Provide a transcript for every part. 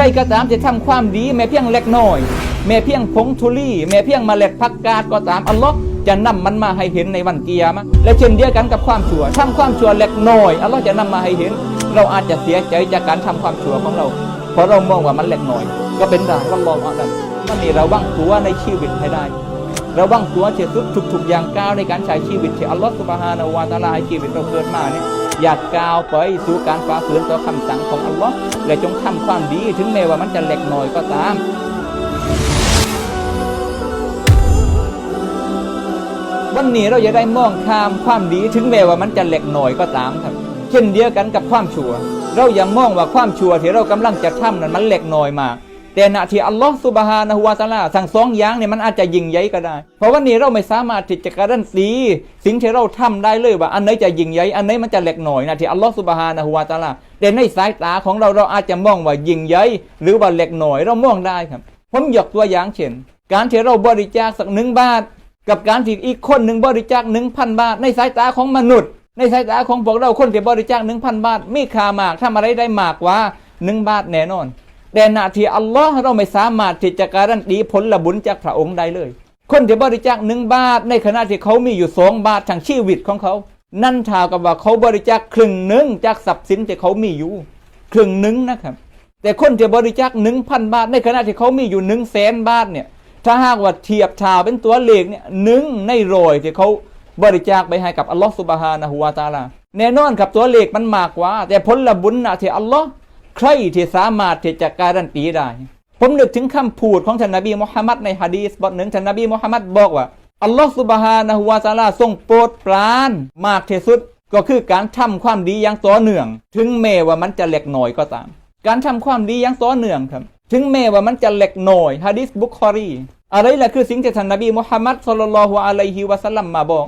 รก็ตามจะทำความดีแม้เพียงเล็กน้อย แม้เพียงผงทุลีแม้เพียงมเมล็ดพักกาดก็ตามอัลลอฮ์จะนำมันมาให้เห็นในวันเกียร์มะและเช่นเดียวกันกับความชั่วทำความชั่วเล็กน้อยอัลลอฮ์จะนำมาให้เห็น เราอาจจะเสียใจจากการทำความชั่วของเรา เพราะเรามองว่ามันเล็กน้อย ก็เป็นได้ว่าลองอัลลอฮ์วันนี้เราบ้างตัวในชีวิตให้ได้เราบ้างตัวเฉสุดทุกอย่างก้าวในการใช้ชีวิตที่อัลลอฮฺสุบฮานะฮูวาตาลาให้ชีวิตเราเกิดมาเนี่ย อยากก้าวไปสู่การฝ่าฝืนต่อคำสั่งของอัลลอฮ์และจงทำความดีถึงแม้ว่ามันจะเล็กน้อยก็ตามวันนี้เราจะได้มองข้ามความดีถึงแม้ว่ามันจะเล็กน้อยก็ตามครับ เช่นเดียวกันกับความชั่ว เราอย่ามองว่าความชั่วที่เรากำลังจะทำนั้นมันเล็กน้อยมาก แต่ณที่อัลลอฮ์สุบฮานะฮูวาตะอาลาสั่งสองอย่างเนี่ยมันอาจจะยิ่งใหญ่ก็ได้ เพราะวันนี้เราไม่สามารถที่จะการันตีสิ่งที่เราทำได้เลยว่า อันไหนจะยิ่งใหญ่อันไหนมันจะเล็กน้อยนะที่อัลลอฮ์สุบฮานะฮูวาตะอาลาแต่ในสายตาของเราเราอาจจะมองว่ายิ่งใหญ่หรือว่าเล็กน้อยเรามองได้ครับ ผมยกตัวอย่างเช่น การที่เราบริจาคสักหนึ่งบาท กับการที่อีกคนหนึ่งบริจาคหนึ่งพันบาท ในสายตาของมนุษย์ ในสายตาของพวกเราคนที่บริจาคหนึ่งพันบาทมีค่ามากทำอะไรได้มากกว่าหนึ่งบาทแน่นอน แต่หน้าที่อัลลอฮ์เราไม่สามารถที่จะการันตีผลบุญจากพระองค์ได้เลย คนที่บริจาคหนึ่งบาท ในขณะที่เขามีอยู่สองบาททางชีวิตของเขา นั่นเท่ากับว่าเขาบริจาคครึ่งหนึ่งจากทรัพย์สินที่เขามีอยู่ ครึ่งหนึ่งนะครับ แต่คนที่บริจาคหนึ่งพันบาท ในขณะที่เขามีอยู่หนึ่งแสนบาทเนี่ยถ้าหากว่าเทียบชาเป็นตัวเลขเนี่ยหนึ่งในร้อยที่เขาบริจาคไปให้กับอัลลอฮฺสุบฮานะฮูวาตาลาแน่นอนครับตัวเลขมันมากกว่า แต่ผลบุญนะที่อัลลอฮ์ ใครที่สามารถที่จะการันตีได้ ผมนึกถึงคำพูดของท่านนบีมุฮัมมัดในฮะดีษบทหนึ่งท่านนบีมุฮัมมัดบอกว่าอัลลอฮฺสุบฮานะฮูวาตะอาลาทรงโปรดปรานมากที่สุดก็คือการทำความดีอย่างต่อเนื่อง ถึงแม้ว่ามันจะเล็กน้อยก็ตาม การทำความดีอย่างต่อเนื่องครับ ถึงแม้ว่ามันจะเล็กน้อยฮะดิษบุคอรีอะไรล่ะคือสิ่งที่ท่านนบีมุฮัมมัดสุลลัลลอฮุอะลัยฮิวะสัลลัมมาบอก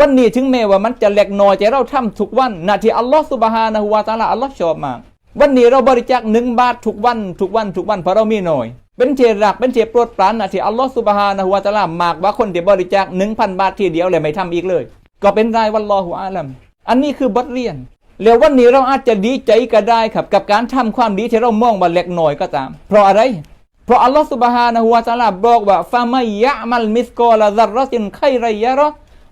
วันนี้ถึงแม้ว่ามันจะเล็กน้อยแต่เราทำทุกวันนาที่อัลลอฮฺสุบฮานะฮูวาตะอาลาอัลลอฮ์ชอบมาก วันนี้เราบริจาคหนึ่งบาททุกวันทุกวันทุกวันเพราะเรามีหน้อย เป็นเจรักเป็นเจโปรดปรานนาที่อัลลอฮฺสุบฮานะฮูวาตะอาลามากกว่าคนที่บริจาคหนึ่งพันบาททีเดียวเลยไม่ทำอีกเลย ก็เป็นได้วันลอฮุอาลัมอันนี้คือบทเรียน แล้ววันนี้เราอาจจะดีใจก็ได้ครับกับการทำความดีที่เรามองว่าเล็กน้อยก็ตาม เพราะอะไร เพราะอัลลอฮฺสุบฮานะฮูวาตะอาลาบอกว่าฟามัยะมัลมิสกอลาซัรรตินไคไรยะรอ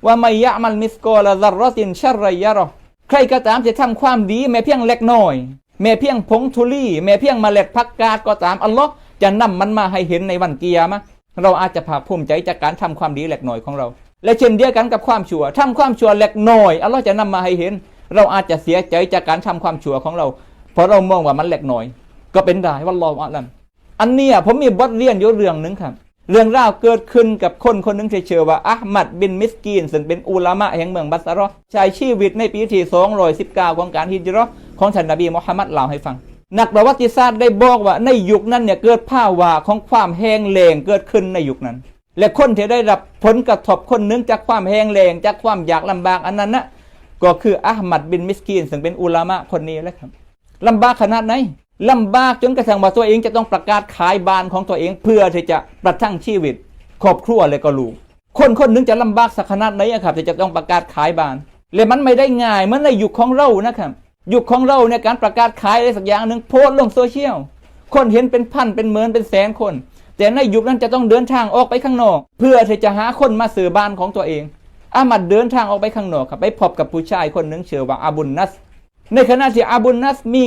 ว่ามัยะมัลมิสกอลาซัรรตินชัรไรยะรอใครก็ตามจะทำความดีแม้เพียงเล็กน้อย แม้เพียงผงทุลีแม้เพียงมเมล็ดพักกาดก็ตามอัลลอฮ์จะนำมันมาให้เห็นในวันเกียร์มะเราอาจจะภาคภูมิใจจากการทำความดีเล็กน้อยของเรา และเช่นเดียวกันกับความชั่วทำความชั่วเล็กน้อยอัลลอฮ์จะนำมาให้เห็น เราอาจจะเสียใจจากการทำความชั่วของเรา เพราะเรามองว่ามันเล็กน้อย ก็เป็นได้ว่าลออัลลัมอันเนี้ยผมมีบทเรียนอยู่เรื่องหนึ่งครับเรื่องราวเกิดขึ้นกับคนคนหนึ่งที่ชื่อว่าอัลมัดบินมิสกีนซึ่งเป็นอุลามะแห่งเมืองบัสราะห์ใช้ชีวิตในปีที่219ของการฮิจรา ของท่านนบีมุฮัมมัดเล่าให้ฟัง นักประวัติศาสตร์ได้บอกว่าในยุคนั้นเนี่ยเกิดภาวะของความแห้งแล้งเกิดขึ้นในยุคนั้น และคนที่ได้รับผลกระทบคนหนึ่งจากความแห้งแล้งจากความยากลำบากอันนั้นนะก็คืออัลมัดบินมิสกีน ซึ่งเป็นอุลามะคนนี้แหละครับลำบากขนาดไหนลำบากจนกระทั่งว่าตัวเองจะต้องประกาศขายบ้านของตัวเองเพื่อที่จะประทังชีวิต ครอบครัวเลยก็ลูกคนคนหนึงจะลำบากสักขนาดไหนครับที่จะต้องประกาศขายบ้านและมันไม่ได้ง่ายเหมือนในยุคของเรานะครับ ยุคของเราเนี่ยการประกาศขายอะไรสักอย่างหนึ่งโพสลงโซเชียลคนเห็นเป็นพันเป็นหมื่นเป็นแสนคน แต่ในยุคนั้นจะต้องเดินทางออกไปข้างนอก เพื่อที่จะหาคนมาซื้อบ้านของตัวเองอามัดเดินทางออกไปข้างนอกครับไปพบกับผู้ชายคนหนึ่งชื่อว่าอาบุนนัส ในขณะที่อาบุนนัสมี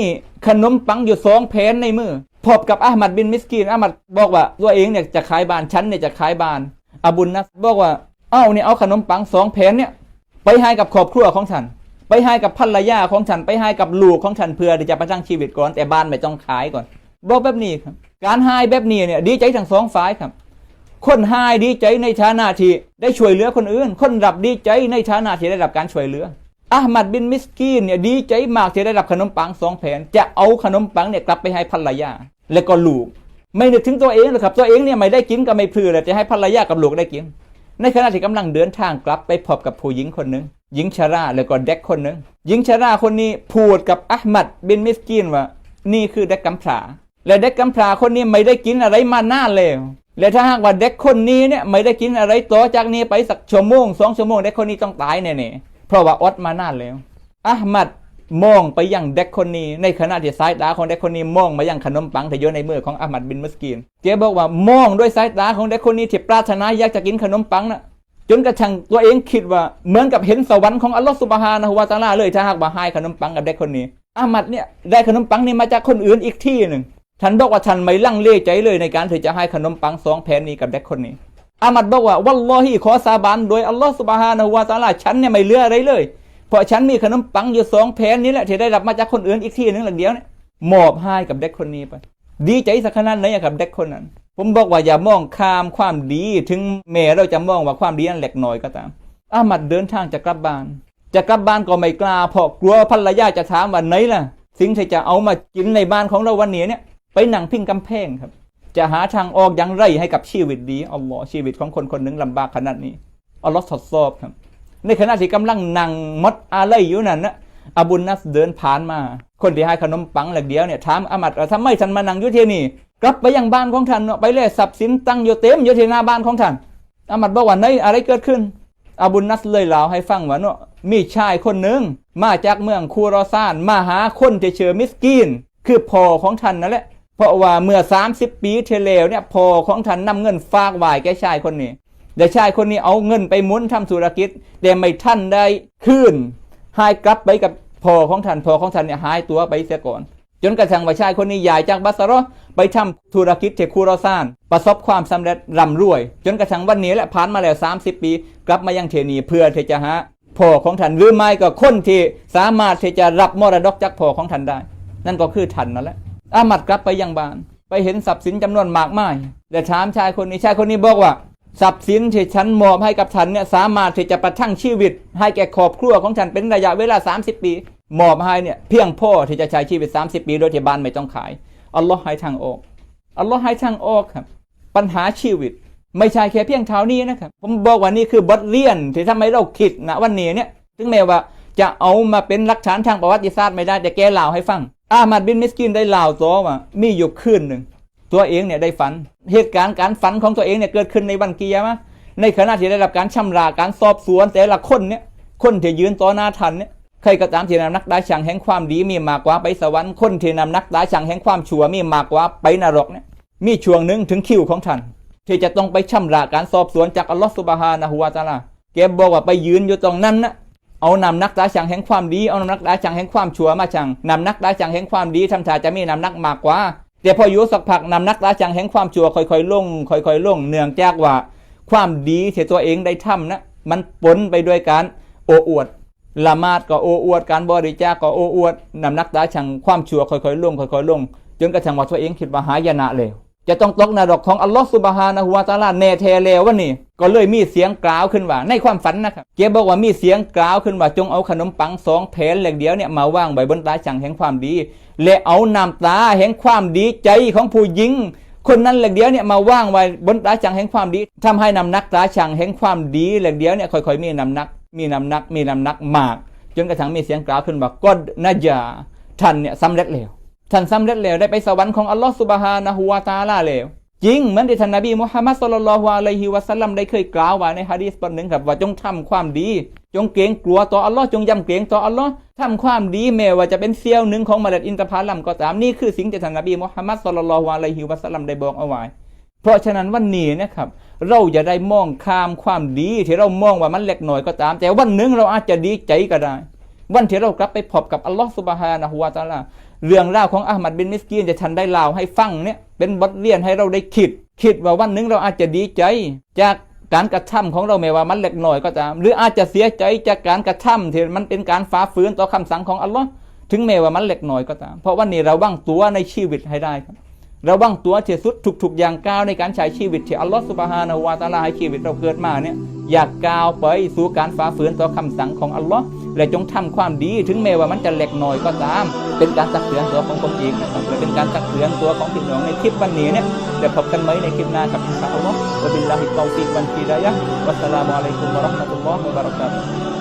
ขนมปังอยู่สองแผ่นในมือพบกับอามัดบินมิสกีนอามัดบอกว่าตัวเองเนี่ยจะขายบ้านฉันเนี่ยจะขายบ้านอาบุนนัสบอกว่าเอ้าเนี่ยเอาขนมปังสองแผ่นเนี่ยไปให้กับครอบครัวของฉัน ไปให้กับภรรยาของฉันไปให้กับลูกของฉันเพื่อที่จะประทังชีวิตก่อนแต่บ้านไม่ต้องขายก่อนบอกแบบนี้ครับ การให้แบบนี้เนี่ยดีใจทั้งสองฝ่ายครับ คนให้ดีใจในฐานะที่ได้ช่วยเหลือคนอื่น คนรับดีใจในฐานะที่ได้รับการช่วยเหลืออามัดบินมิสกีนเนี่ยดีใจมากที่ได้รับขนมปังสองแผ่นจะเอาขนมปังเนี่ยกลับไปให้ภรรยา และก็ลูก ไม่นึกถึงตัวเองหรอกครับตัวเองเนี่ยไม่ได้กินก็ไม่พลือเลยจะให้ภรรยากับลูกได้กิน ในขณะที่กำลังเดินทางกลับไปพบกับผู้หญิงคนหนึ่ง หญิงชาราแล้วก็เด็กคนหนึ่งหญิงชาราคนนี้พูดกับอัลมัดบินมิสกีนว่า นี่คือเด็กกำพร้าและเด็กกำพร้าคนนี้ไม่ได้กินอะไรมานานแล้วและถ้าหากว่าเด็กคนนี้เนี่ยไม่ได้กินอะไรต่อจากนี้ไปสักชั่วโมงสองชั่วโมงเด็กคนนี้ต้องตายแน่ๆเพราะว่าอดมานานแล้วอัลมัดมองไปยังเด็กคนนี้ ในขณะที่สายตาของเด็กคนนี้มองมายังขนมปังที่อยู่ในมือของอามัดบินมัสกีนเจ๊บอกว่ามองด้วยสายตาของเด็กคนนี้ที่ปรารถนาอยากจะกินขนมปังน่ะ จนกระทั่งตัวเองคิดว่าเหมือนกับเห็นสวรรค์ของอัลลอฮฺสุบฮานะฮูวาตาลาเลยถ้าหากว่าให้ขนมปังกับเด็กคนนี้อามัดเนี่ยได้ขนมปังนี่มาจากคนอื่นอีกที่หนึ่งฉันบอกว่าฉันไม่ลังเลใจเลยในการที่จะให้ขนมปังสองแผ่นนี้กับเด็กคนนี้อามัดบอกว่าวัลลอฮีขอสาบานโดยอัลลอฮฺสุบฮานะฮูวาตาลาฉันเนี่ยไม่เหลืออะไรเลย เพราะฉันมีขนมปังอยู่สองแผ่นนี้แหละที่ได้รับมาจากคนอื่นอีกที่หนึ่งหลังเดียวเนี่ยมอบให้กับเด็กคนนี้ไป ดีใจสักขนาดไหนกับเด็กคนนั้น ผมบอกว่าอย่ามองข้ามความดีถึงแม้เราจะมองว่าความดีนั้นเล็กน้อยก็ตามอามัดเดินทางจะกลับบ้าน จะกลับบ้านก็ไม่กล้าเพราะกลัวภรรยาจะถามว่าไหนล่ะ สิ่งที่จะเอามากินในบ้านของเราวันนี้เนี่ย ไปนั่งพิงกำแพงครับ จะหาทางออกอย่างไรให้กับชีวิตดีอัลลอฮ์ชีวิตของคนคนหนึ่งลำบากขนาดนี้อัลลอฮ์ทดสอบครับ ในขณะที่กำลังนั่งมดอะไรอยู่นั่นนะอบุญนัสเดินผ่านมา คนที่ให้ขนมปังเหล็กเดียวเนี่ยถามอามัดว่าทำไมท่านมานั่งอยู่ที่นี่ กลับไปยังบ้านของท่านเนาะไปเลยทรัพย์สินตั้งอยู่เต็มอยู่ที่หน้าบ้านของท่านอามัดบอกว่าในอะไรเกิดขึ้นอาบุญนัสเลยเล่าให้ฟังว่าเนาะมีชายคนหนึ่งมาจากเมืองคูรอซานมาหาคนที่เชื่อมิสกีน คือพ่อของท่านนั่นแหละเพราะว่าเมื่อ 30 ปีเที่แล้วเนี่ยพ่อของท่านนำเงินฝากไว้แก่ชายคนนี้แต่ชายคนนี้เอาเงินไปหมุนทำธุรกิจแต่ไม่ท่านได้คืนหายกลับไปกับพ่อของท่านพ่อของท่านเนี่ยหายตัวไปเสียก่อน จนกระทั่งว่าชายคนนี้ย้ายจากบัสราร์ไปทำธุรกิจเทคูรอซาน ประสบความสำเร็จร่ำรวย จนกระทั่งวันนี้และผ่านมาแล้ว 30 ปี กลับมายังเทนีเพื่อที่จะหาพ่อของท่านหรือไม่ก็คนที่สามารถที่จะรับมรดกจากพ่อของท่านได้ นั่นก็คือท่านนั่นแหละอามัดกลับไปยังบ้าน ไปเห็นทรัพย์สินจำนวนมากมายแต่ถามชายคนนี้ชายคนนี้บอกว่าทรัพย์สินที่ฉันมอบให้กับฉันเนี่ยสามารถที่จะประทังชีวิต ให้แก่ครอบครัวของฉันเป็นระยะเวลา 30 ปี มอบให้เนี่ยเพียงพอที่จะใช้ชีวิต 30 ปีโดยที่บ้านไม่ต้องขายอัลลอฮ์ให้ทางออกอัลลอฮ์ให้ทางออกครับ ปัญหาชีวิต ไม่ใช่แค่เพียงเท่านี้นะครับ ผมบอกว่านี่คือบทเรียนที่ทำให้เราคิดนะวันนี้เนี่ยถึงแม้ว่าจะเอามาเป็นหลักฐานทางประวัติศาสตร์ไม่ได้แต่แกเล่าให้ฟัง อามัดบินมิสกินได้เล่าตัวว่ามีอยู่คืนหนึ่งตัวเองเนี่ยได้ฝัน เหตุการณ์การฝันของตัวเองเนี่ยเกิดขึ้นในวันกิยมะในขณะที่ได้รับการชำระการสอบสวนแต่ละคนเนี่ยคนที่ยืนต่อหน้าทันเนี่ย ใครก็ตามที่นำนักดาชังแห่งความดีมีมากกว่าไปสวรรค์คนที่นำนักดาชังแห่งความชั่วมีมากกว่าไปนรกเนี่ยมีช่วงหนึ่งถึงคิวของท่านที่จะต้องไปชำระการสอบสวนจากอัลลอฮฺสุบฮานะฮูวาตาลาแกบอกว่าไปยืนอยู่ตรงนั้นนะเอานำนักดาชังแห่งความดี เอานำนักดาชังแห่งความชั่วมาชังนำนักดาชังแห่งความดีทำท่าจะมีนำนักมากกว่าแต่พออยู่สักพักนำนักดาชังแห่งความชั่วค่อยๆลงค่อยๆลงเนื่องจากว่า ความดีที่ตัวเองได้ทำนะมันปนไปด้วยการโอ้อวด ละมาดก็โอ้อวด การบริจาคก็โอ้อวดนำนักดาชังความชั่วค่อยๆลงค่อยๆลง จนกระทั่งว่าตัวเองคิดว่าหายนะแล้วจะต้องตกนรกของอัลลอฮฺสุบฮานะฮูวาตาลาแน่แท้แล้ววันนี้ก็เลยมีเสียงกล่าวขึ้นว่า ในความฝันนะครับเกบอกว่ามีเสียงกล่าวขึ้นว่าจงเอาขนมปังสองแผ่นเหล็กเดียวเนี่ยมาวางไว้บนตาช่างแห่งความดี และเอาน้ำตาแห่งความดีใจของผู้หญิงคนนั้นเหล็กเดียวเนี่ยมาว่างไว้บนตาช่างแห่งความดีทำให้นำนักตาช่างแห่งความดีเหล็กเดียวเนี่ยค่อยๆมีนำนัก มีน้ำหนัก มีน้ำหนักมาก จนกระทั่งมีเสียงกล่าวขึ้นว่าก็น่าจะท่านเนี่ยสำเร็จแล้วท่านสำเร็จแล้วได้ไปสวรรค์ของอัลลอฮฺสุบฮานะฮูวาตาลาแล้วจริงเหมือนที่ท่านนบีมุฮัมมัดสุลลัลลอฮุอะลัยฮิวะสัลลัมได้เคยกล่าวไว้ในฮะดีษบทหนึ่งครับว่าจงทำความดี จงเกรงกลัวต่ออัลลอฮ์จงยำเกรงต่ออัลลอฮ์ทำความดีแม้ว่าจะเป็นเสี้ยวหนึ่งของเมล็ดอินทผลัมก็ตามนี่คือสิ่งที่ท่านนบีมุฮัมมัดสุลลัลลอฮุอะลัยฮิวะสัลลัมได้บอกเอาไว้ เพราะฉะนั้นวันนี้นะครับ เราจะได้มองข้ามความดีที่เรามองว่ามันเล็กหน้อยก็ตาม แต่วันหนึ่งเราอาจจะดีใจก็ได้ วันที่เรากลับไปพบกับอัลลอฮ์สุบฮานะฮูวาตาลาเรื่องราวของอาหมัดบินมิสกีนจะทันได้เล่าให้ฟังเนี่ยเป็นบทเรียนให้เราได้คิด คิดว่าวันหนึ่งเราอาจจะดีใจ จากการกระทำของเราไม่ว่ามันเล็กหน้อยก็ตาม หรืออาจจะเสียใจจากการกระทำที่มันเป็นการฝ่าฝืนต่อคำสั่งของอัลลอฮ์ถึงแม้ว่ามันเล็กหน้อยก็ตาม เพราะวันนี้เราว่างตัวในชีวิตให้ได้ครับ ระวังตัวที่สุดทุกๆอย่างก้าวในการใช้ชีวิตที่อัลลอฮฺสุบฮานะฮูวาตะอาลาให้ชีวิตเราเกิดมาเนี่ยอยากก้าวไปสู่การฝ่าฝืนต่อคำสั่งของอัลลอฮ์และจงทำความดีถึงแม้ว่ามันจะเล็กน้อยก็ตาม เป็นการตักเตือนตัวของผมเองนะครับและเป็นการตักเตือนตัวของพี่น้องในคลิปวันนี้เนี่ยเดี๋ยวพบกันไหมในคลิปหน้าครับอินชาอัลลอฮ์วะบิลลาฮิตตอฟิกวันฮิดายะวัสสลามุอะลัยกุมวะเราะห์มะตุลลอฮ์วะบะเราะกาตุฮ์